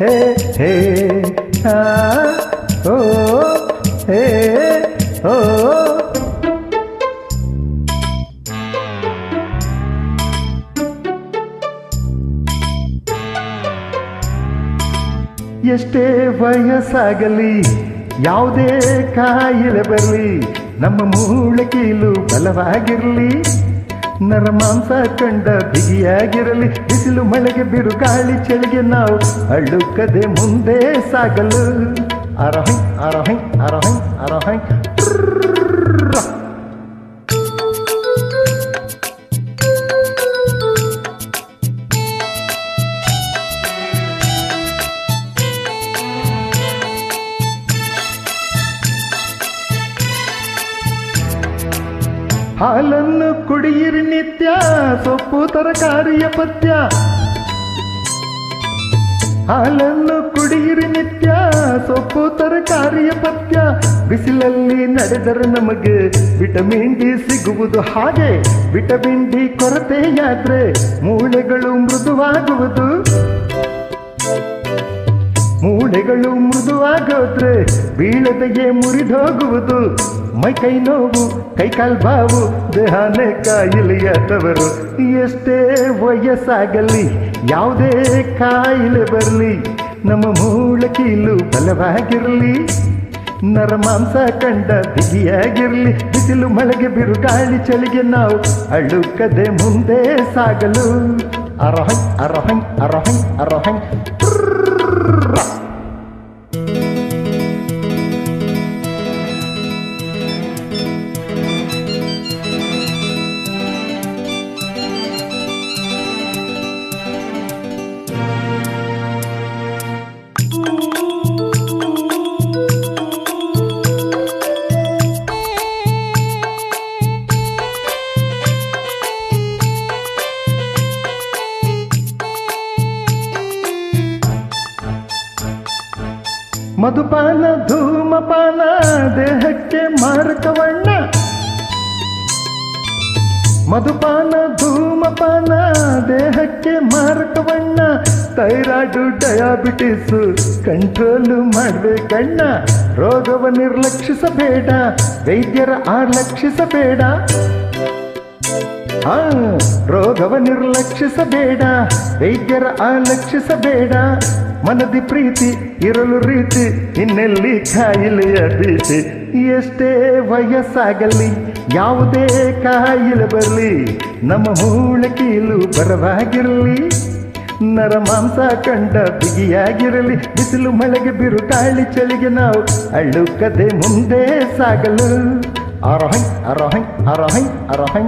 ಹೋ ಹೋ ಆ ಓ ಹೇ ಓ ಎಷ್ಟೇ ವಯಸ್ಸಾಗಲಿ, ಯಾವುದೇ ಕಾಯಿಲೆ ಬರಲಿ, ನಮ್ಮ ಮೂಳೆ ಕೀಲು ಬಲವಾಗಿರಲಿ. ನರಮಾಂಸ ಕಂಡ ಬಿಗಿಯಾಗಿರಲಿ, ಬಿಸಿಲು ಮಳೆಗೆ ಬಿರುಗಾಳಿ ಚಳಿಗೆ ನಾವು ಅಳುಕದೆ ಮುಂದೆ ಸಾಗಲು. ಅರಹೈ ಅರಹೈ ಅರಹೈ ಅರಹೈ. ಹಾಲನ್ನು ಕುಡಿಯಿರಿ ನಿತ್ಯ, ಸೊಪ್ಪು ತರಕಾರಿಯ ಪಥ್ಯ ಹಾಲನ್ನು ಕುಡಿಯಿರಿ ನಿತ್ಯ, ಸೊಪ್ಪು ತರಕಾರಿಯ ಪಥ್ಯ ಬಿಸಿಲಲ್ಲಿ ನಡೆದರೆ ನಮಗೆ ವಿಟಮಿನ್ ಡಿ ಸಿಗುವುದು ಹಾಗೆ. ವಿಟಮಿನ್ ಡಿ ಕೊರತೆಯಾದ್ರೆ ಮೂಳೆಗಳು ಮೃದುವಾಗುವುದು. ಮೂಳೆಗಳು ಮೃದುವಾಗೋದ್ರೆ ಬೀಳದೆಯೇ ಮುರಿದೋಗುವುದು. ಮೈ ಕೈ ನೋವು, ಕೈ ಕಾಲ್ ಬಾವು, ದೇಹನೇ ಕಾಯಿಲೆಯಾದವರು ಎಷ್ಟೇ ವಯಸ್ಸಾಗಲಿ, ಯಾವುದೇ ಕಾಯಿಲೆ ಬರಲಿ, ನಮ್ಮ ಮೂಳಕೀಲು ಬಲವಾಗಿರಲಿ. ನರಮಾಂಸ ಕಂಡ ಬಿಗಿಯಾಗಿರಲಿ, ಬಿಸಿಲು ಮಳೆಗೆ ಬಿರುಗಾಳಿ ಚಳಿಗೆ ನಾವು ಅಳುಕದೆ ಮುಂದೆ ಸಾಗಲು. ಅರಹಂ ಅರಹಂ ಅರಹಂ ಅರಹೈ ಮಧುಪಾನ, ಧೂಮಪಾನ, ದೇಹಕ್ಕೆ ಮಾರಕವಣ್ಣ ಮಧುಪಾನ, ಧೂಮಪಾನ, ದೇಹಕ್ಕೆ ಮಾರಕವಣ್ಣ ಥೈರಾಯ್ಡು, ಡಯಾಬಿಟಿಸ್, ಕಂಟ್ರೋಲ್ ಮಾಡಬೇಕಣ್ಣ. ರೋಗವ ನಿರ್ಲಕ್ಷಿಸಬೇಡ, ವೈದ್ಯರ ಆಲಕ್ಷಿಸಬೇಡ ಆ ರೋಗವ ನಿರ್ಲಕ್ಷಿಸಬೇಡ, ವೈದ್ಯರ ಆಲಕ್ಷಿಸಬೇಡ. ಮನದಿ ಪ್ರೀತಿ ಇರಲು ರೀತಿ, ಇನ್ನೆಲ್ಲಿ ಕಾಯಿಲೆಯ ಭೀತಿ? ಎಷ್ಟೇ ವಯಸ್ಸಾಗಲಿ, ಯಾವುದೇ ಕಾಯಿಲೆ ಬರಲಿ, ನಮ್ಮ ಮೂಳೆ ಕೀಲು ಬರವಾಗಿರಲಿ. ನರಮಾಂಸ ಕಂಡ ಬಿಗಿಯಾಗಿರಲಿ, ಬಿಸಿಲು ಮಳೆಗೆ ಬಿರುಗಾಳಿ ಚಳಿಗೆ ನಾವು ಅಳ್ಳುಕದೆ ಮುಂದೆ ಸಾಗಲು. ಅರಹಂ ಅರಹಂ ಅರಹಂ ಅರಹೈ